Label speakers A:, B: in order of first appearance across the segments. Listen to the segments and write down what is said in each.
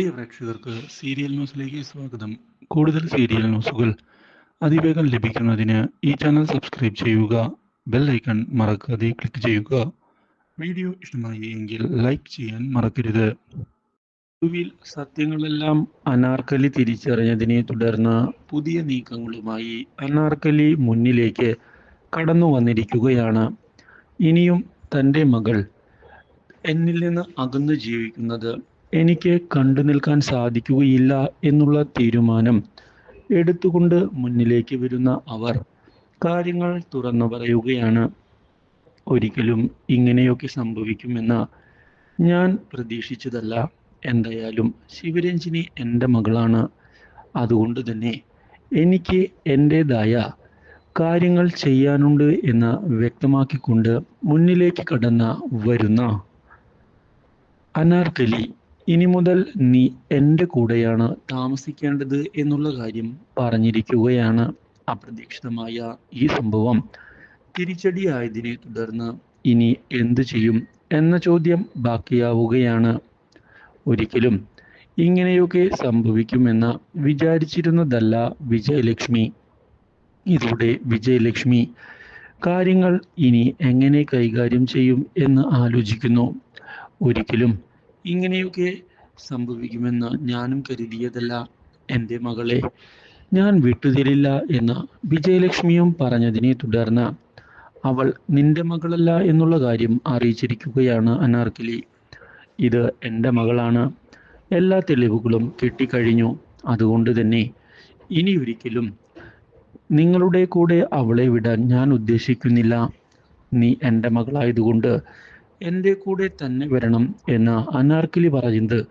A: പ്രിയ പ്രേക്ഷകർക്ക് സീരിയൽ ന്യൂസിലേക്ക് സ്വാഗതം. കൂടുതൽ സീരിയൽ ന്യൂസുകൾ അതിവേഗം ലഭിക്കുന്നതിന് ഈ ചാനൽ സബ്സ്ക്രൈബ് ചെയ്യുക ബെൽ ഐക്കൺ മറക്കാതെ ക്ലിക്ക് ചെയ്യുക. വീഡിയോ ഇഷ്ടമായി എങ്കിൽ ലൈക്ക് ചെയ്യാൻ മറക്കരുത്. സത്യങ്ങളെല്ലാം അനാർക്കലി തിരിച്ചറിഞ്ഞതിനെ തുടർന്ന് പുതിയ നീക്കങ്ങളുമായി അനാർക്കലി മുന്നിലേക്ക് കടന്നു വന്നിരിക്കുകയാണ്. ഇനിയും തന്റെ മകൾ എന്നിൽ നിന്ന് അകന്നു ജീവിക്കുന്നത് എനിക്ക് കണ്ടു നിൽക്കാൻ സാധിക്കുകയില്ല എന്നുള്ള തീരുമാനം എടുത്തുകൊണ്ട് മുന്നിലേക്ക് വരുന്ന അവർ കാര്യങ്ങൾ തുറന്നു പറയുകയാണ്. ഒരിക്കലും ഇങ്ങനെയൊക്കെ സംഭവിക്കുമെന്ന ഞാൻ പ്രതീക്ഷിച്ചതല്ല. എന്തായാലും ശിവരഞ്ജിനി എന്റെ മകളാണ്. അതുകൊണ്ട് തന്നെ എനിക്ക് എന്റേതായ കാര്യങ്ങൾ ചെയ്യാനുണ്ട് എന്ന് വ്യക്തമാക്കിക്കൊണ്ട് മുന്നിലേക്ക് കടന്ന വരുന്ന അനാർക്കലി ഇനി മുതൽ നീ എന്റെ കൂടെയാണ് താമസിക്കേണ്ടത് എന്നുള്ള കാര്യം പറഞ്ഞിരിക്കുകയാണ് അപ്രതീക്ഷിതമായ ഈ സംഭവം. തിരിച്ചടിയായതിനെ തുടർന്ന് ഇനി എന്തു ചെയ്യും എന്ന ചോദ്യം ബാക്കിയാവുകയാണ്. ഒരിക്കലും ഇങ്ങനെയൊക്കെ സംഭവിക്കുമെന്ന് വിചാരിച്ചിരുന്നതല്ല വിജയലക്ഷ്മി. ഇതോടെ വിജയലക്ഷ്മി കാര്യങ്ങൾ ഇനി എങ്ങനെ കൈകാര്യം ചെയ്യും എന്ന് ആലോചിക്കുന്നു. ഒരിക്കലും ഇങ്ങനെയൊക്കെ സംഭവിക്കുമെന്ന് ഞാനും കരുതിയതല്ല എന്റെ മകളെ. ഞാൻ വിട്ടുതരില്ല എന്ന് വിജയലക്ഷ്മിയും പറഞ്ഞതിനെ തുടർന്ന് അവൾ നിന്റെ മകളല്ല എന്നുള്ള കാര്യം അറിയിച്ചിരിക്കുകയാണ് അനാർക്കലി. ഇത് എന്റെ മകളാണ്. എല്ലാ തെളിവുകളും കിട്ടിക്കഴിഞ്ഞു. അതുകൊണ്ട് തന്നെ ഇനി ഒരിക്കലും നിങ്ങളുടെ കൂടെ അവളെ വിടാൻ ഞാൻ ഉദ്ദേശിക്കുന്നില്ല. നീ എന്റെ മകളായതുകൊണ്ട് എന്റെ കൂടെ തന്നെ വരണം എന്ന അനാർക്കലി പറയുന്നത്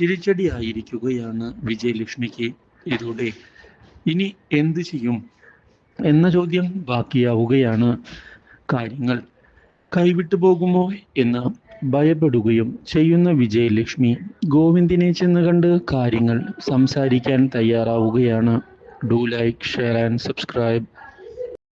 A: തിരിച്ചടിയായിരിക്കുകയാണ് വിജയലക്ഷ്മിക്ക്. ഇതോടെ ഇനി എന്തു ചെയ്യും എന്ന ചോദ്യം ബാക്കിയാവുകയാണ് കാര്യങ്ങൾ. കൈവിട്ടു പോകുമോ എന്ന് ഭയപ്പെടുകയും ചെയ്യുന്ന വിജയലക്ഷ്മി ഗോവിന്ദിനെ ചെന്ന് കണ്ട് കാര്യങ്ങൾ സംസാരിക്കാൻ തയ്യാറാവുകയാണ്. Do like share and subscribe.